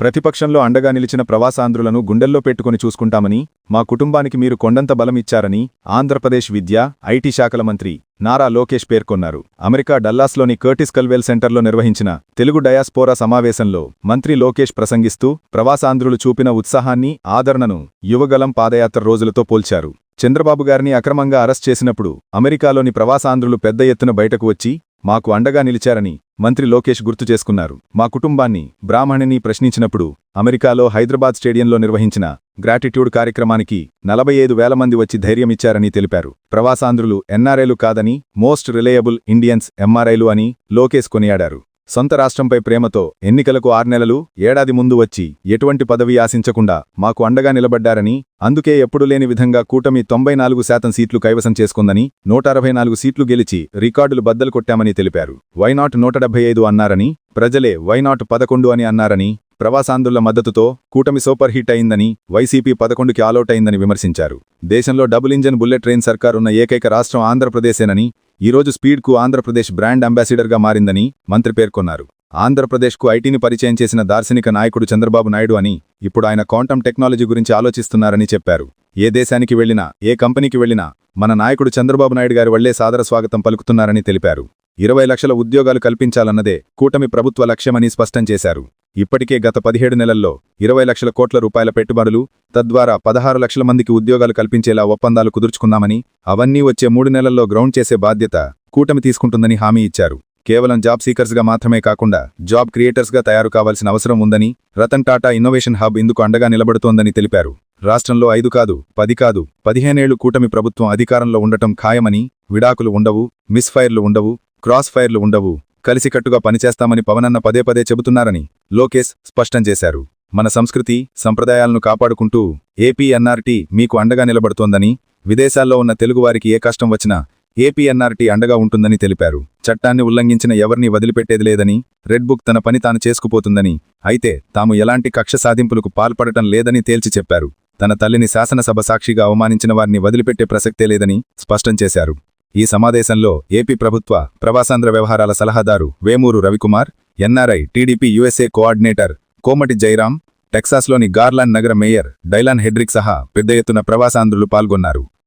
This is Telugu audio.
ప్రతిపక్షంలో అండగా నిలిచిన ప్రవాసాంధ్రులను గుండెల్లో పెట్టుకుని చూసుకుంటామని మా కుటుంబానికి మీరు కొండంత బలం ఇచ్చారని ఆంధ్రప్రదేశ్ విద్య ఐటీ శాఖల మంత్రి నారా లోకేష్ పేర్కొన్నారు. అమెరికా డల్లాస్లోని కర్టిస్ కల్వెల్ సెంటర్లో నిర్వహించిన తెలుగు డయాస్పోరా సమావేశంలో మంత్రి లోకేష్ ప్రసంగిస్తూ ప్రవాసాంధ్రులు చూపిన ఉత్సాహాన్ని ఆదరణను యువగలం పాదయాత్ర రోజులతో పోల్చారు. చంద్రబాబు గారిని అక్రమంగా అరెస్ట్ చేసినప్పుడు అమెరికాలోని ప్రవాసాంధ్రులు పెద్ద ఎత్తున బయటకు వచ్చి మాకు అండగా నిలిచారని మంత్రి లోకేష్ గుర్తు చేసుకున్నారు. మా కుటుంబాన్ని బ్రాహ్మణిని ప్రశ్నించినప్పుడు అమెరికాలో హైదరాబాద్ స్టేడియంలో నిర్వహించిన గ్రాటిట్యూడ్ కార్యక్రమానికి నలభై ఐదు వేల మంది వచ్చి ధైర్యమిచ్చారని తెలిపారు. ప్రవాసాంధ్రులు ఎన్ఆర్ఐలు కాదని మోస్ట్ రిలయబుల్ ఇండియన్స్ ఎంఆర్ఐలు అని లోకేష్ కొనియాడారు. సొంత రాష్ట్రంపై ప్రేమతో ఎన్నికలకు ఆర్నెలలు ఏడాది ముందు వచ్చి ఎటువంటి పదవి ఆశించకుండా మాకు అండగా నిలబడ్డారని అందుకే ఎప్పుడూ లేని విధంగా కూటమి తొంభై నాలుగు శాతం సీట్లు కైవసం చేసుకుందని నూట అరవై నాలుగు సీట్లు గెలిచి రికార్డులు బద్దలు కొట్టామని తెలిపారు. వైనాట్ నూట డెబ్బై ఐదు అన్నారని ప్రజలే వైనాట్ పదకొండు అని అన్నారని ప్రవాసాంధ్రుల మద్దతుతో కూటమి సూపర్ హిట్ అయిందని వైసీపీ పదకొండుకి ఆలౌట్ అయిందని విమర్శించారు. దేశంలో డబుల్ ఇంజన్ బుల్లెట్ ట్రైన్ సర్కారున్న ఏకైక రాష్ట్రం ఆంధ్రప్రదేశేనని ఈరోజు స్పీడ్కు ఆంధ్రప్రదేశ్ బ్రాండ్ అంబాసిడర్గా మారిందని మంత్రి పేర్కొన్నారు. ఆంధ్రప్రదేశ్కు ఐటీని పరిచయం చేసిన దార్శనిక నాయకుడు చంద్రబాబు నాయుడు అని ఇప్పుడు ఆయన క్వాంటమ్ టెక్నాలజీ గురించి ఆలోచిస్తున్నారని చెప్పారు. ఏ దేశానికి వెళ్ళినా ఏ కంపెనీకి వెళ్ళినా మన నాయకుడు చంద్రబాబు నాయుడు గారి వల్లే సాదర స్వాగతం పలుకుతున్నారని తెలిపారు. ఇరవై లక్షల ఉద్యోగాలు కల్పించాలన్నదే కూటమి ప్రభుత్వ లక్ష్యమని స్పష్టం చేశారు. ఇప్పటికే గత పదిహేడు నెలల్లో ఇరవై లక్షల కోట్ల రూపాయల పెట్టుబడులు తద్వారా పదహారు లక్షల మందికి ఉద్యోగాలు కల్పించేలా ఒప్పందాలు కుదుర్చుకున్నామని అవన్నీ వచ్చే మూడు నెలల్లో గ్రౌండ్ చేసే బాధ్యత కూటమి తీసుకుంటుందని హామీ ఇచ్చారు. కేవలం జాబ్ సీకర్స్గా మాత్రమే కాకుండా జాబ్ క్రియేటర్స్గా తయారు కావాల్సిన అవసరం ఉందని రతన్ టాటా ఇన్నోవేషన్ హబ్ ఇందుకు అండగా నిలబడుతోందని తెలిపారు. రాష్ట్రంలో ఐదు కాదు పది కాదు పదిహేనేళ్ళు కూటమి ప్రభుత్వం అధికారంలో ఉండటం ఖాయమని విడాకులు ఉండవు మిస్ఫైర్లు ఉండవు క్రాస్ ఫైర్లు ఉండవు కలిసికట్టుగా పనిచేస్తామని పవనన్న పదే పదే చెబుతున్నారని లోకేష్ స్పష్టం చేశారు. మన సంస్కృతి సంప్రదాయాలను కాపాడుకుంటూ ఏపీఎన్ఆర్టీ మీకు అండగా నిలబడుతోందని విదేశాల్లో ఉన్న తెలుగువారికి ఏ కష్టం వచ్చినా ఏపీఎన్ఆర్టీ అండగా ఉంటుందని తెలిపారు. చట్టాన్ని ఉల్లంఘించిన ఎవరినీ వదిలిపెట్టేది లేదని రెడ్బుక్ తన పని తాను చేసుకుపోతుందని అయితే తాము ఎలాంటి కక్ష సాధింపులకు పాల్పడటం లేదని తేల్చి చెప్పారు. తన తల్లిని శాసనసభ సాక్షిగా అవమానించిన వారిని వదిలిపెట్టే ప్రసక్తే లేదని స్పష్టం చేశారు. ఈ సమావేశంలో ఏపీ ప్రభుత్వ ప్రవాసాంధ్ర వ్యవహారాల సలహాదారు Vemuru Ravikumar NRI TDP USA coordinator Komati Jairam టెక్సాస్లోని Garland నగర మేయర్ డైలాన్ హెడ్రిక్ సహా పెద్ద ఎత్తున ప్రవాసాంధ్రులు పాల్గొన్నారు.